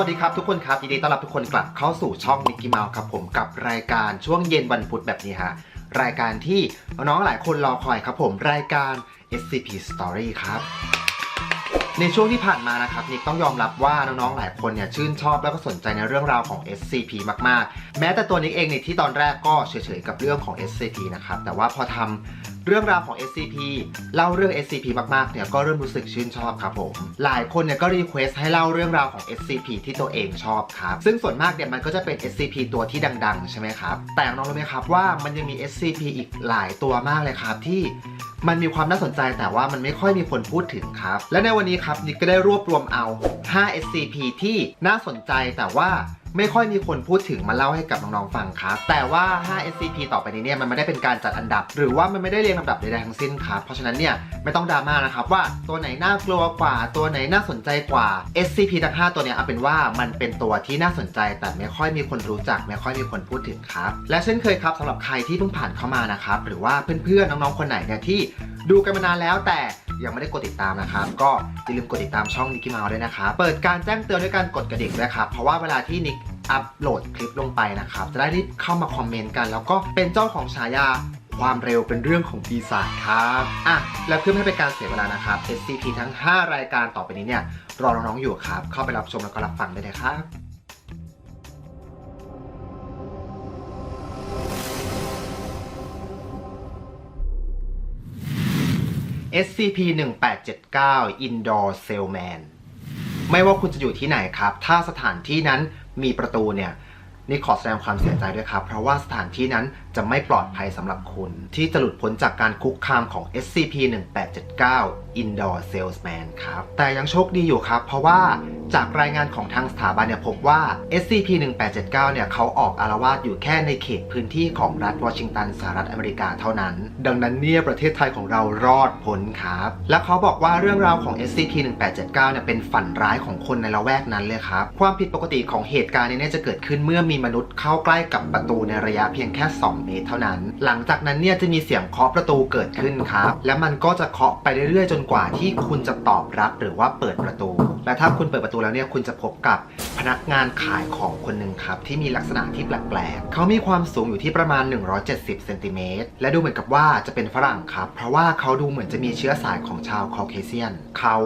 วัสดีครับทุกคนครับยินดีต้อนรับทุกคนกลับเข้าสู่ช่องนิกกี้เมาส์ครับผมกับรายการช่วงเย็นวันพุธแบบนี้ฮะรายการที่น้องหลายคนรอคอยครับผมรายการ SCP Story ครับ ในช่วงที่ผ่านมานะครับนิกต้องยอมรับว่าน้องๆหลายคนเนี่ยชื่นชอบแล้วก็สนใจในเรื่องราวของ SCP มากๆ แม้แต่ตัวนิกเองเนี่ยที่ตอนแรกก็เฉยๆกับเรื่องของ SCP นะครับแต่ว่าพอทำ เรื่องราวของ SCP เล่าเรื่อง SCP มากๆ เนี่ยก็เริ่มรู้สึกชื่นชอบครับผม หลายคนเนี่ยก็รีเควสให้เล่าเรื่องราวของ SCP ที่ตัวเองชอบครับ ซึ่งส่วนมากเนี่ยมันก็จะเป็น SCP ตัวที่ดัง ๆ ใช่ไหมครับ แต่น้องรู้ไหมครับว่ามันยังมี SCP อีกหลายตัวมากเลยครับที่มันมีความน่าสนใจแต่ว่ามันไม่ค่อยมีคนพูดถึงครับ และในวันนี้ครับนิกก็ได้รวบรวมเอา 5 SCP ที่น่าสนใจแต่ว่า ไม่ค่อยมีคนพูดถึงมาเล่าให้กับน้องๆฟังครับ แต่ว่า 5 SCP ต่อไปนี้เนี่ยมันไม่ได้เป็นการจัดอันดับ หรือว่ามันไม่ได้เรียงลำดับใดๆทั้งสิ้นครับ เพราะฉะนั้นเนี่ยไม่ต้องดราม่านะครับว่าตัวไหนน่ากลัวกว่า ตัวไหนน่าสนใจกว่า SCP ทั้ง5ตัวเนี่ยเอาเป็นว่ามันเป็นตัวที่น่าสนใจ แต่ไม่ค่อยมีคนรู้จัก ไม่ค่อยมีคนพูดถึงครับ และเช่นเคยครับสำหรับใครที่เพิ่งผ่านเข้ามานะครับหรือว่าเพื่อนๆน้องๆคนไหนเนี่ยที่ดูกันมานานแล้วแต่ ยังไม่ได้กดติดตามนะครับ ก็อย่าลืมกดติดตามช่องนิกกี้เมาด้วยนะครับเปิดการแจ้งเตือนด้วยการกดกระดิ่งด้วยครับเพราะว่าเวลาที่นิกอัปโหลดคลิปลงไปนะครับ จะได้รีบเข้ามาคอมเมนต์กัน แล้วก็เป็นเจ้าของฉายาความเร็วเป็นเรื่องของปีศาจครับอะแล้วเพื่อไม่ให้เป็นการเสียเวลานะครับ SCP ทั้ง 5 รายการต่อไปนี้เนี่ยรอน้องๆอยู่ครับ เข้าไปรับชมแล้วก็รับฟังได้เลยครับ SCP 1879 Indoor Cellman ไม่ว่าคุณจะอยู่ที่ไหนครับ ถ้าสถานที่นั้นมีประตูเนี่ย นี่ขอแสดงความเสียใจด้วยครับ เพราะว่าสถานที่นั้นจะไม่ปลอดภัยสำหรับคุณ ที่จะหลุดพ้นจากการคุกคามของ SCP 1879 Indoor Salesman ครับ แต่ยังโชคดีอยู่ครับ เพราะว่าจากรายงานของทางสถาบันเนี่ยพบว่า SCP 1879 เนี่ยเขาออกอารวาสอยู่แค่ในเขตพื้นที่ของรัฐวอชิงตันสหรัฐอเมริกาเท่านั้น ดังนั้นเนี่ยประเทศไทยของเรารอดพ้นครับ และเขาบอกว่าเรื่องราวของ SCP 1879 เนี่ยเป็นฝันร้ายของคนในละแวกนั้นเลยครับ ความผิดปกติของเหตุการณ์นี้จะเกิดขึ้นเมื่อมีมนุษย์เข้าใกล้กับประตูในระยะเพียงแค่ 2 เมตรเท่านั้น หลังจากนั้นเนี่ยจะมีเสียงเคาะประตูเกิดขึ้นครับ และมันก็จะเคาะไปเรื่อยๆ จนกว่าที่คุณจะตอบรับหรือว่าเปิดประตู และถ้าคุณเปิดประตูแล้วเนี่ยคุณจะพบกับพนักงานขายของคนหนึ่งครับที่มีลักษณะที่แปลกๆเขามีความสูงอยู่ที่ประมาณ 170เซนติเมตรและดูเหมือนกับว่าจะเป็นฝรั่งครับ เพราะว่าเขาดูเหมือนจะมีเชื้อสายของชาวคอเคเซียน เขา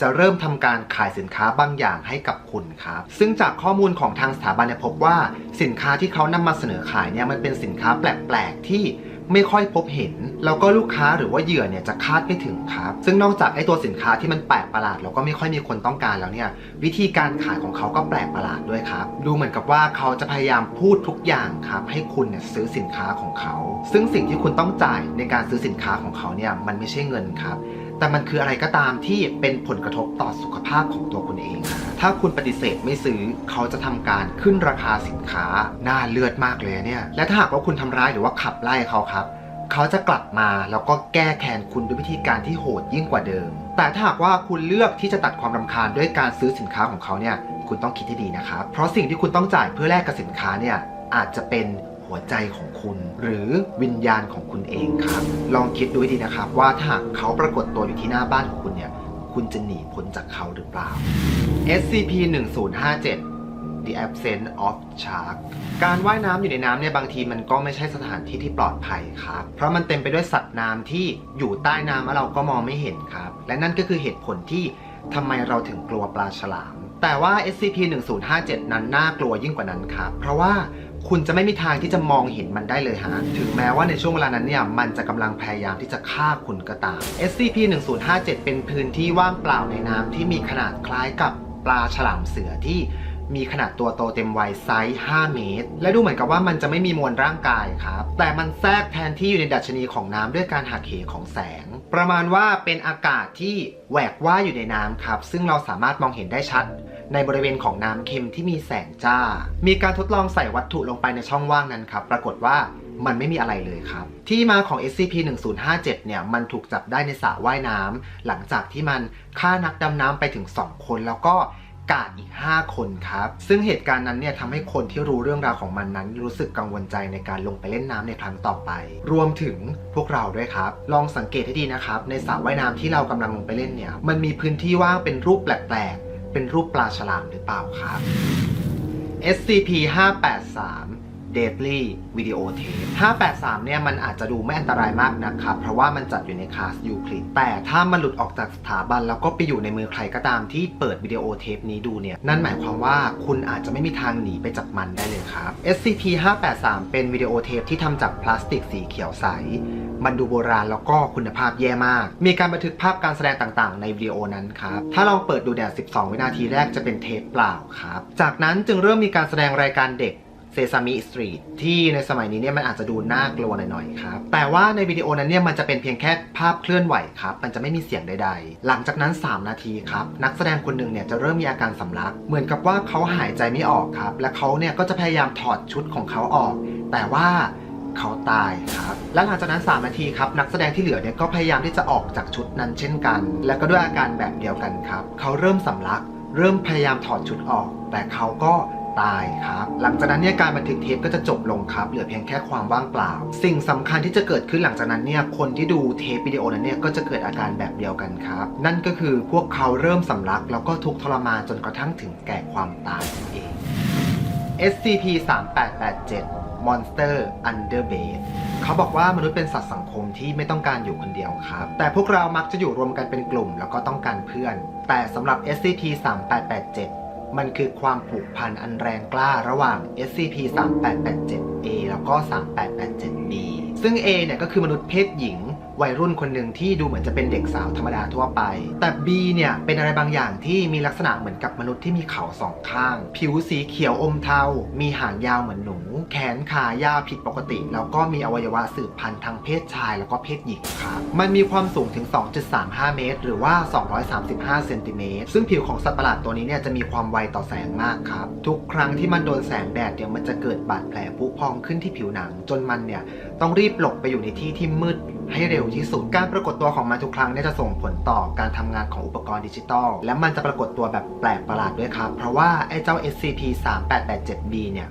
จะเริ่มทำการขายสินค้าบางอย่างให้กับคุณครับ ซึ่งจากข้อมูลของทางสถาบันเนี่ยพบว่าสินค้าที่เขานำมาเสนอขายเนี่ยมันเป็นสินค้าแปลกๆที่ไม่ค่อยพบเห็น แล้วก็ลูกค้าหรือว่าเหยื่อเนี่ยจะคาดไม่ถึงครับ ซึ่งนอกจากไอ้ตัวสินค้าที่มันแปลกประหลาด แล้วก็ไม่ค่อยมีคนต้องการแล้วเนี่ยวิธีการขายของเขาก็แปลกประหลาดด้วยครับ ดูเหมือนกับว่าเขาจะพยายามพูดทุกอย่างครับ ให้คุณเนี่ยซื้อสินค้าของเขา ซึ่งสิ่งที่คุณต้องจ่ายในการซื้อสินค้าของเขาเนี่ยมันไม่ใช่เงินครับ แต่มันคืออะไรก็ตามที่เป็นผลกระทบต่อสุขภาพของตัวคุณเอง ถ้าคุณปฏิเสธไม่ซื้อเขาจะทำการขึ้นราคาสินค้าน่าเลือดมากเลยเนี่ย และถ้าหากว่าคุณทำร้ายหรือว่าขับไล่เขาครับ เขาจะกลับมาแล้วก็แก้แค้นคุณด้วยวิธีการที่โหดยิ่งกว่าเดิม แต่ถ้าหากว่าคุณเลือกที่จะตัดความรำคาญด้วยการซื้อสินค้าของเขาเนี่ย คุณต้องคิดให้ดีนะครับ เพราะสิ่งที่คุณต้องจ่ายเพื่อแลกกับสินค้าเนี่ยอาจจะเป็น หัวใจของคุณ หรือวิญญาณของคุณเองครับ ลองคิดดูให้ดีนะครับ ว่าถ้าหากเขาปรากฏตัวอยู่ที่หน้าบ้านของคุณเนี่ย คุณจะหนีพ้นจากเขาหรือเปล่า SCP 1057 The Absence of Shark การว่ายน้ำอยู่ในน้ำเนี่ยบางทีมันก็ไม่ใช่สถานที่ที่ปลอดภัยครับ เพราะมันเต็มไปด้วยสัตว์น้ำที่อยู่ใต้น้ำแล้วเราก็มองไม่เห็นครับ และนั่นก็คือเหตุผลที่ทำไมเราถึงกลัวปลาฉลาม แต่ว่า SCP 1057 นั้นน่ากลัวยิ่งกว่านั้นครับ เพราะว่า คุณจะไม่มีทางที่จะมองเห็นมันได้เลยฮะ ถึงแม้ว่าในช่วงเวลานั้นเนี่ย มันจะกำลังพยายามที่จะฆ่าคุณก็ตาม SCP 1057 เป็นพื้นที่ว่างเปล่าในน้ำที่มีขนาดคล้ายกับปลาฉลามเสือที่มีขนาดตัวโตเต็มวัยไซส์ 5 เมตร และดูเหมือนกับว่ามันจะไม่มีมวลร่างกายครับ แต่มันแทรกแทนที่อยู่ในดัชนีของน้ำด้วยการหักเหของแสง ประมาณว่าเป็นอากาศที่แหวกว่ายอยู่ในน้ำครับ ซึ่งเราสามารถมองเห็นได้ชัด ในบริเวณของน้ำเค็มที่มีแสงจ้า มีการทดลองใส่วัตถุลงไปในช่องว่างนั้นครับ ปรากฏว่ามันไม่มีอะไรเลยครับ ที่มาของ SCP-1057 เนี่ย มันถูกจับได้ในสระว่ายน้ำหลังจากที่มันฆ่านักดำน้ำไปถึง 2 คนแล้วก็กาดอีก 5 คนครับ ซึ่งเหตุการณ์นั้นเนี่ยทำให้คนที่รู้เรื่องราวของมันนั้น รู้สึกกังวลใจในการลงไปเล่นน้ำในครั้งต่อไป รวมถึงพวกเราด้วยครับ ลองสังเกตให้ดีนะครับ ในสระว่ายน้ำที่เรากำลังลงไปเล่นเนี่ย มันมีพื้นที่ว่างเป็นรูปแปลก เป็นรูปปลาฉลามหรือเปล่าครับ SCP 583 Deadly Video Tape 583 เนี่ยมันอาจจะดูไม่อันตรายมากนะครับ เพราะว่ามันจัดอยู่ในคลาสยูคลิดแต่ถ้ามันหลุดออกจากสถาบัน แล้วก็ไปอยู่ในมือใครก็ตามที่เปิดวิดีโอเทปนี้ดูเนี่ย นั่นหมายความว่าคุณอาจจะไม่มีทางหนีไปจากมันได้เลยครับ SCP 583 เป็นวิดีโอเทปที่ทำจากพลาสติกสีเขียวใส มันดูโบราณแล้วก็คุณภาพแย่มาก มีการบันทึกภาพการแสดงต่างๆ ในวิดีโอนั้นครับ ถ้าลองเปิดดูเนี่12 วินาทีแรกจะเป็นเทปเปล่าครับ จากนั้นจึงเริ่มมีการแสดงรายการเด็กเซซามิสตรีทที่ในสมัยนี้เนี่ยมันอาจจะดูน่ากลัวหน่อยๆครับ แต่ว่าในวิดีโอนั้นเนี่ยมันจะเป็นเพียงแค่ภาพเคลื่อนไหวครับ มันจะไม่มีเสียงใดๆ หลังจากนั้น 3 นาทีครับ นักแสดงคนหนึ่งเนี่ยจะเริ่มมีอาการสำลัก เหมือนกับว่าเขาหายใจไม่ออกครับ และเขาเนี่ยก็จะพยายามถอดชุดของเขาออก แต่ว่า เขาตายครับ และหลังจากนั้น 3 นาทีครับนักแสดงที่เหลือเนี่ยก็พยายามที่จะออกจากชุดนั้นเช่นกัน และก็ด้วยอาการแบบเดียวกันครับ เขาเริ่มสำลัก เริ่มพยายามถอดชุดออก แต่เขาก็ตายครับ หลังจากนั้นเนี่ยการบันทึกเทปก็จะจบลงครับ เหลือเพียงแค่ความว่างเปล่า สิ่งสำคัญที่จะเกิดขึ้นหลังจากนั้นเนี่ยคนที่ดูเทปวิดีโอนั้นเนี่ยก็จะเกิดอาการแบบเดียวกันครับ นั่นก็คือพวกเขาเริ่มสำลัก แล้วก็ทุกทรมานจนกระทั่งถึงแก่ความตายเอง SCP 3887 Monster Under Base เขาบอกว่ามนุษย์เป็นสัตว์สังคมที่ไม่ต้องการอยู่คนเดียวครับ แต่พวกเรามักจะอยู่รวมกันเป็นกลุ่ม แล้วก็ต้องการเพื่อน แต่สำหรับ SCP 3887มันคือความผูกพันอันแรงกล้าระหว่าง SCP 3887 A แล้วก็ 3887 B ซึ่ง A เนี่ยก็คือมนุษย์เพศหญิง วัยรุ่นคนหนึ่งที่ดูเหมือนจะเป็นเด็กสาวธรรมดาทั่วไป แต่ B เนี่ยเป็นอะไรบางอย่างที่มีลักษณะเหมือนกับมนุษย์ที่มีเขาสองข้าง ผิวสีเขียวอมเทา มีหางยาวเหมือนหนู แขนขายาวผิดปกติ แล้วก็มีอวัยวะสืบพันธุ์ทางเพศชายแล้วก็เพศหญิงครับมันมีความสูงถึง 2.35 เมตร หรือว่า 235 เซนติเมตรซึ่งผิวของสัตว์ประหลาดตัวนี้เนี่ยจะมีความไวต่อแสงมากครับ ทุกครั้งที่มันโดนแสงแดดเนี่ยมันจะเกิดบาดแผลพุพองขึ้นที่ผิวหนัง จนมันเนี่ยต้องรีบหลบไปอยู่ในที่ที่มืด ให้เร็วที่สุด การปรากฏตัวของมันทุกครั้งเนี่ยจะส่งผลต่อการทำงานของอุปกรณ์ดิจิตอล และมันจะปรากฏตัวแบบแปลกประหลาดด้วยครับ เพราะว่าไอ้เจ้า SCP-3887-B เนี่ย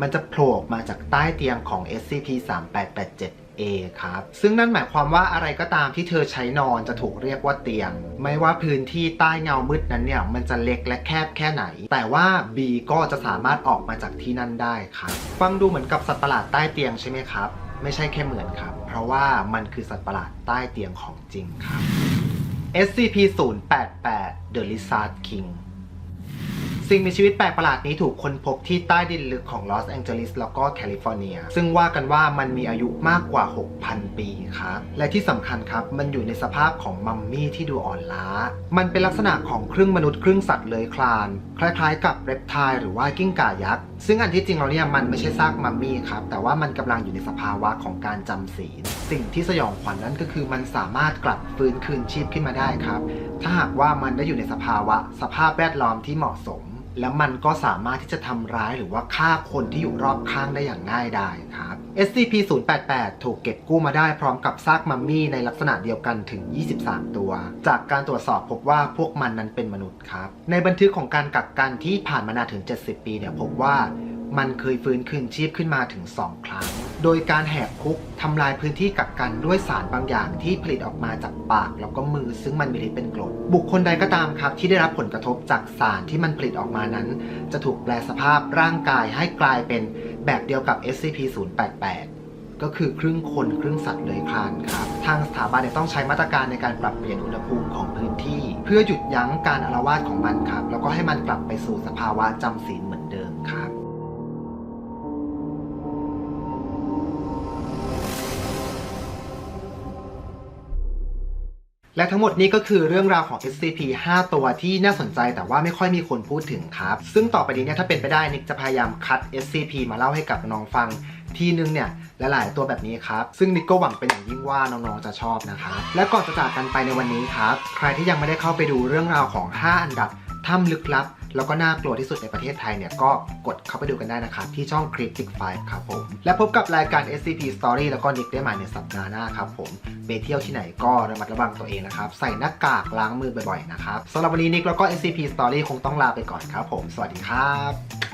มันจะโผล่ออกมาจากใต้เตียงของ SCP-3887-A ครับ ซึ่งนั่นหมายความว่าอะไรก็ตามที่เธอใช้นอนจะถูกเรียกว่าเตียง ไม่ว่าพื้นที่ใต้เงามืดนั้นเนี่ย มันจะเล็กและแคบแค่ไหน แต่ว่า B ก็จะสามารถออกมาจากที่นั่นได้ครับ ฟังดูเหมือนกับสัตว์ประหลาดใต้เตียงใช่ไหมครับ ไม่ใช่แค่เหมือนครับ เพราะว่ามันคือสัตว์ประหลาดใต้เตียงของจริงครับ SCP-088 The Lizard King สิ่งมีชีวิตแปลกประหลาดนี้ถูกค้นพบที่ใต้ดินลึกของลอสแองเจลิสแล้วก็แคลิฟอร์เนีย ซึ่งว่ากันว่ามันมีอายุมากกว่า 6,000 ปีครับ และที่สำคัญครับ มันอยู่ในสภาพของมัมมี่ที่ดูอ่อนล้า มันเป็นลักษณะของครึ่งมนุษย์ครึ่งสัตว์เลื้อยคลาน คล้ายๆ กับเรปไทล์หรือว่ากิ้งก่ายักษ์ ซึ่งอันที่จริงเราเนี่ยมันไม่ใช่ซากมัมมี่ครับ แต่ว่ามันกำลังอยู่ในสภาวะของการจำศีลสิ่งที่สยองขวัญนั่นก็คือมันสามารถกลับฟื้นคืนชีพขึ้นมาได้ครับ ถ้าหากว่ามันได้อยู่ในสภาวะ สภาพแวดล้อมที่เหมาะสม แล้วมันก็สามารถที่จะทำร้ายหรือว่าฆ่าคนที่อยู่รอบข้างได้อย่างง่ายดายครับ SCP-088 ถูกเก็บกู้มาได้พร้อมกับซากมัมมี่ในลักษณะเดียวกันถึง 23 ตัว จากการตรวจสอบพบว่าพวกมันนั้นเป็นมนุษย์ครับ ในบันทึกของการกักกันที่ผ่านมานานถึง 70 ปีเนี่ยพบว่า มันเคยฟื้นคืนชีพขึ้นมาถึง 2 ครั้ง โดยการแหกคุกทำลายพื้นที่กักกันด้วยสารบางอย่างที่ผลิตออกมาจากปาก แล้วก็มือซึ่งมันมีฤทธิ์เป็นกรด บุคคลใดก็ตามครับที่ได้รับผลกระทบจากสารที่มันผลิตออกมานั้น จะถูกแปลสภาพร่างกายให้กลายเป็นแบบเดียวกับ SCP-088 ก็คือครึ่งคนครึ่งสัตว์เลยคลานครับ ทางสถาบันต้องใช้มาตรการในการปรับเปลี่ยนอุณหภูมิของพื้นที่ เพื่อหยุดยั้งการอาละวาดของมันครับ แล้วก็ให้มันกลับไปสู่สภาวะจำศีลเหมือน และทั้งหมดนี้ก็คือเรื่องราวของ SCP 5 ตัวที่น่าสนใจแต่ว่าไม่ค่อยมีคนพูดถึงครับ ซึ่งต่อไปนี้เนี่ยถ้าเป็นไปได้นิกจะพยายามคัด SCP มาเล่าให้กับน้องฟังทีนึงเนี่ยหลาย ๆ ตัวแบบนี้ครับ ซึ่งนิกก็หวังเป็นอย่างยิ่งว่าน้อง ๆ จะชอบนะครับ และก่อนจะจากกันไปในวันนี้ครับ ใครที่ยังไม่ได้เข้าไปดูเรื่องราวของ 5 อันดับถ้ำลึกลับ แล้วก็น่ากลัวที่สุดในประเทศไทยเนี่ยก็กดเข้าไปดูกันได้นะครับที่ช่อง Critic Five ครับผม และพบกับรายการ SCP Story แล้วก็นิกได้ใหม่ในสัปดาห์หน้าครับผมไปเที่ยวที่ไหนก็ระมัดระวังตัวเองนะครับ ใส่หน้ากากล้างมือบ่อยๆนะครับสำหรับวันนี้นิกแล้วก็ SCP Story คงต้องลาไปก่อนครับผม สวัสดีครับ